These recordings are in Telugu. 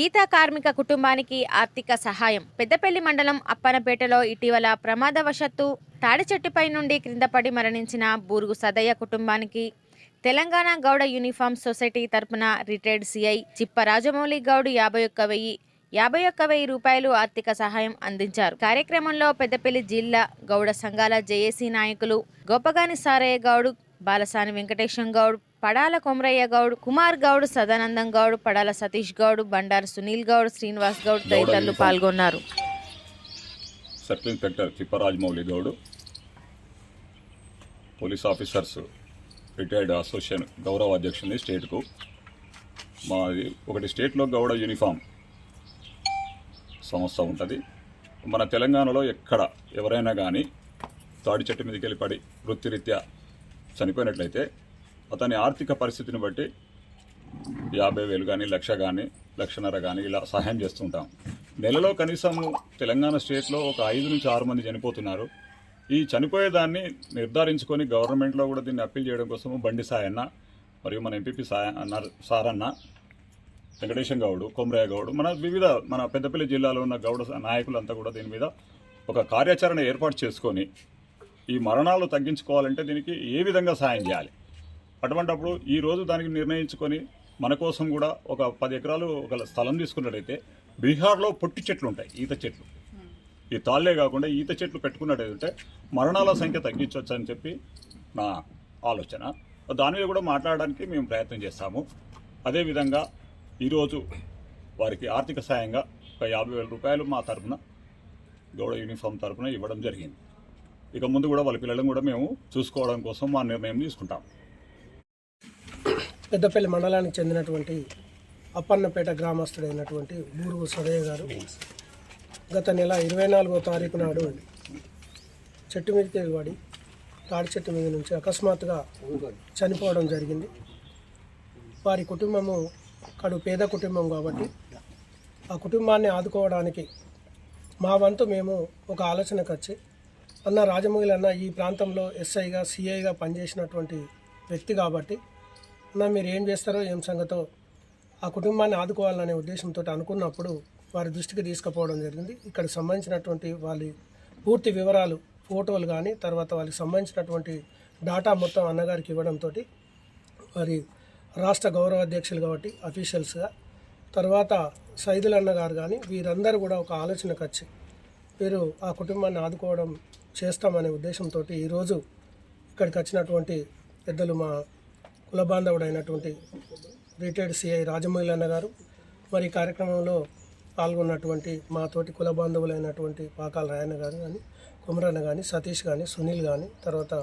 గీతా కార్మిక కుటుంబానికి ఆర్థిక సహాయం. పెద్దపల్లి మండలం అప్పనపేటలో ఇటీవల ప్రమాదవశత్తు తాడి చెట్టుపై నుండి క్రిందపడి మరణించిన బూరుగు సదయ్య కుటుంబానికి తెలంగాణ గౌడ యూనిఫామ్ సొసైటీ తరపున రిటైర్డ్ సిఐ చిప్ప రాజమౌళి గౌడ్ యాభై ఒక్క వెయ్యి యాభై ఒక్క వెయ్యి రూపాయలు ఆర్థిక సహాయం అందించారు. కార్యక్రమంలో పెద్దపల్లి జిల్లా గౌడ సంఘాల జేఏసీ నాయకులు గోపగాని సారయ్య గౌడ్ బాలసాని వెంకటేశం గౌడ్ పడాల కొమరయ్య గౌడ్ కుమార్ గౌడ్ సదానందం గౌడ్ పడాల సతీష్ గౌడ్ బండారు సునీల్ గౌడ్ శ్రీనివాస్ గౌడ్ తదితరులు పాల్గొన్నారు. Circle inspector Chipparajamouli Goud police officers retired association గౌరవ అధ్యక్షుని స్టేట్కు. మాది ఒకటి స్టేట్లో గౌడ యూనిఫామ్ సంస్థ ఉంటుంది. మన తెలంగాణలో ఎక్కడ ఎవరైనా కానీ తాడి చెట్టు మీదకి వెళ్ళి పడి వృత్తిరీత్యా చనిపోయినట్లయితే అతని ఆర్థిక పరిస్థితిని బట్టి యాభై వేలు కానీ లక్ష కానీ లక్షన్నర కానీ ఇలా సహాయం చేస్తుంటాం. నెలలో కనీసం తెలంగాణ స్టేట్లో ఒక ఐదు నుంచి ఆరు మంది చనిపోతున్నారు. ఈ చనిపోయేదాన్ని నిర్ధారించుకొని గవర్నమెంట్లో కూడా దీన్ని అప్పీల్ చేయడం కోసం బండి సాయన్న మరియు మన ఎంపీపీ సాయ సారన్న వెంకటేశం గౌడు కొమరయ్య గౌడు మన వివిధ మన పెద్దపల్లి జిల్లాలో ఉన్న గౌడ నాయకులంతా కూడా దీని మీద ఒక కార్యాచరణ ఏర్పాటు చేసుకొని ఈ మరణాలు తగ్గించుకోవాలంటే దీనికి ఏ విధంగా సాయం చేయాలి? అటువంటప్పుడు ఈరోజు దానికి నిర్ణయించుకొని మన కోసం కూడా ఒక పది ఎకరాలు ఒక స్థలం తీసుకున్నట్టయితే బీహార్లో పొట్టి చెట్లు ఉంటాయి ఈత చెట్లు. ఈ తాళ్ళే కాకుండా ఈత చెట్లు పెట్టుకున్నట్టయితే మరణాల సంఖ్య తగ్గించవచ్చు అని చెప్పి నా ఆలోచన. దాని మీద కూడా మాట్లాడడానికి మేము ప్రయత్నం చేస్తాము. అదేవిధంగా ఈరోజు వారికి ఆర్థిక సాయంగా ఒక యాభై వేల రూపాయలు మా తరఫున గౌడ యూనిఫామ్ తరఫున ఇవ్వడం జరిగింది. ఇక ముందు కూడా వాళ్ళ పిల్లలను కూడా మేము చూసుకోవడం కోసం మా నిర్ణయం తీసుకుంటాం. పెద్దపల్లి మండలానికి చెందినటువంటి అప్పన్నపేట గ్రామస్తుడైనటువంటి బూరుగు సదయ్య గారు గత నెల ఇరవై నాలుగో తారీఖు నాడు చెట్టు మీదకి పడి తాడి చెట్టు మీద నుంచి అకస్మాత్తుగా చనిపోవడం జరిగింది. వారి కుటుంబము కడు పేద కుటుంబం కాబట్టి ఆ కుటుంబాన్ని ఆదుకోవడానికి మా వంతు మేము ఒక ఆలోచనకు వచ్చి అన్న రాజమౌళి అన్న ఈ ప్రాంతంలో ఎస్ఐగా సిఐగా పనిచేసినటువంటి వ్యక్తి కాబట్టి అన్న మీరు ఏం చేస్తారో ఏం సంగతో ఆ కుటుంబాన్ని ఆదుకోవాలనే ఉద్దేశంతో అనుకున్నప్పుడు వారి దృష్టికి తీసుకుపోవడం జరిగింది. ఇక్కడ సంబంధించినటువంటి వాళ్ళ పూర్తి వివరాలు ఫోటోలు కానీ తర్వాత వాళ్ళకి సంబంధించినటువంటి డాటా మొత్తం అన్నగారికి ఇవ్వడంతో వారి రాష్ట్ర గౌరవ అధ్యక్షులు కాబట్టి అఫీషియల్స్గా తర్వాత సైదులన్నగారు గారు కానీ వీరందరూ కూడా ఒక ఆలోచనకు వచ్చి వీరు ఆ కుటుంబాన్ని ఆదుకోవడం చేస్తామనే ఉద్దేశంతో ఈరోజు ఇక్కడికి వచ్చినటువంటి పెద్దలు మా కుల బాంధవుడైనటువంటి రిటైర్డ్ సిఐ రాజమౌళి అన్న గారు. మరి ఈ కార్యక్రమంలో పాల్గొన్నటువంటి మా తోటి కుల బాంధవులైనటువంటి పాకాల రాయన్న గారు కానీ కుమరన్న కానీ సతీష్ కానీ సునీల్ కానీ తర్వాత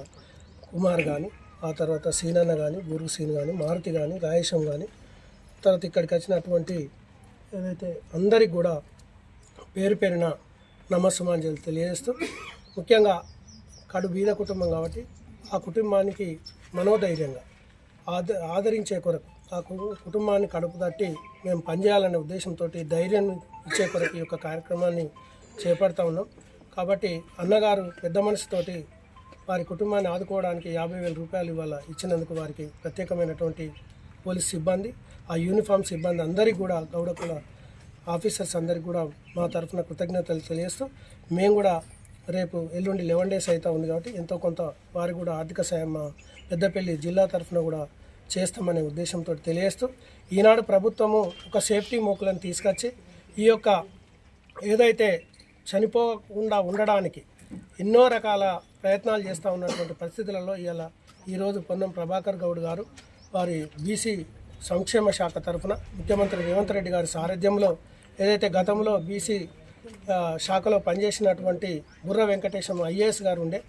కుమార్ కానీ ఆ తర్వాత సీనన్న కానీ గురు సీన్ కానీ మారుతి కానీ రాయేశం కానీ తర్వాత ఇక్కడికి వచ్చినటువంటి ఏదైతే అందరికి కూడా పేరు పేరిన నమస్సుమాంజలు తెలియజేస్తూ ముఖ్యంగా కడు బీద కుటుంబం కాబట్టి ఆ కుటుంబానికి మనోధైర్యంగా ఆద ఆదరించే కొరకు ఆ కుటుంబాన్ని కడుపు తట్టి మేము పనిచేయాలనే ఉద్దేశంతో ధైర్యం ఇచ్చే కొరకు ఈ యొక్క కార్యక్రమాన్ని చేపడతా ఉన్నాం. కాబట్టి అన్నగారు పెద్ద మనసుతోటి వారి కుటుంబాన్ని ఆదుకోవడానికి యాభై వేల రూపాయలు ఇవాళ ఇచ్చినందుకు వారికి ప్రత్యేకమైనటువంటి పోలీస్ సిబ్బంది ఆ యూనిఫామ్ సిబ్బంది అందరికీ కూడా గౌడకుల ఆఫీసర్స్ అందరికి కూడా మా తరఫున కృతజ్ఞతలు తెలియజేస్తూ మేము కూడా రేపు ఎల్లుండి లెవెన్ డేస్ అయితే ఉంది కాబట్టి ఎంతో కొంత వారికి కూడా ఆర్థిక సాయం మా పెద్దపల్లి జిల్లా తరఫున కూడా చేస్తామనే ఉద్దేశంతో తెలియజేస్తూ ఈనాడు ప్రభుత్వము ఒక సేఫ్టీ మోకులను తీసుకొచ్చి ఈ యొక్క ఏదైతే చనిపోకుండా ఉండడానికి ఎన్నో రకాల ప్రయత్నాలు చేస్తూ ఉన్నటువంటి పరిస్థితులలో ఇవాళ ఈరోజు పొన్నం ప్రభాకర్ గౌడ్ గారు వారి బీసీ సంక్షేమ శాఖ తరఫున ముఖ్యమంత్రి రేవంత్ రెడ్డి గారి సారథ్యంలో ఏదైతే గతంలో బీసీ శాఖలో పనిచేసినటువంటి బుర్ర వెంకటేశం ఐఏఎస్ గారు ఉండే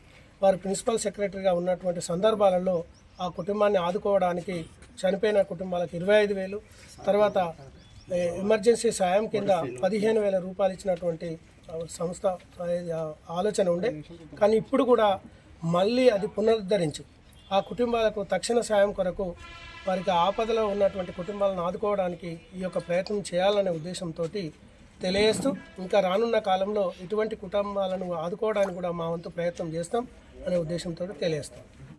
వారు ప్రిన్సిపల్ సెక్రటరీగా ఉన్నటువంటి సందర్భాలలో ఆ కుటుంబాన్ని ఆదుకోవడానికి చనిపోయిన కుటుంబాలకు ఇరవై ఐదు వేలు తర్వాత ఎమర్జెన్సీ సాయం కింద పదిహేను వేల రూపాయలు ఇచ్చినటువంటి సంస్థ ఆలోచన ఉండే. కానీ ఇప్పుడు కూడా మళ్ళీ అది పునరుద్ధరించి ఆ కుటుంబాలకు తక్షణ సాయం కొరకు వారికి ఆపదలో ఉన్నటువంటి కుటుంబాలను ఆదుకోవడానికి ఈ యొక్క ప్రయత్నం చేయాలనే ఉద్దేశంతో తెలియజేస్తూ ఇంకా రానున్న కాలంలో ఇటువంటి కుటుంబాలను ఆదుకోవడానికి కూడా మా వంతు ప్రయత్నం చేస్తాం అనే ఉద్దేశంతో తెలియజేస్తాం.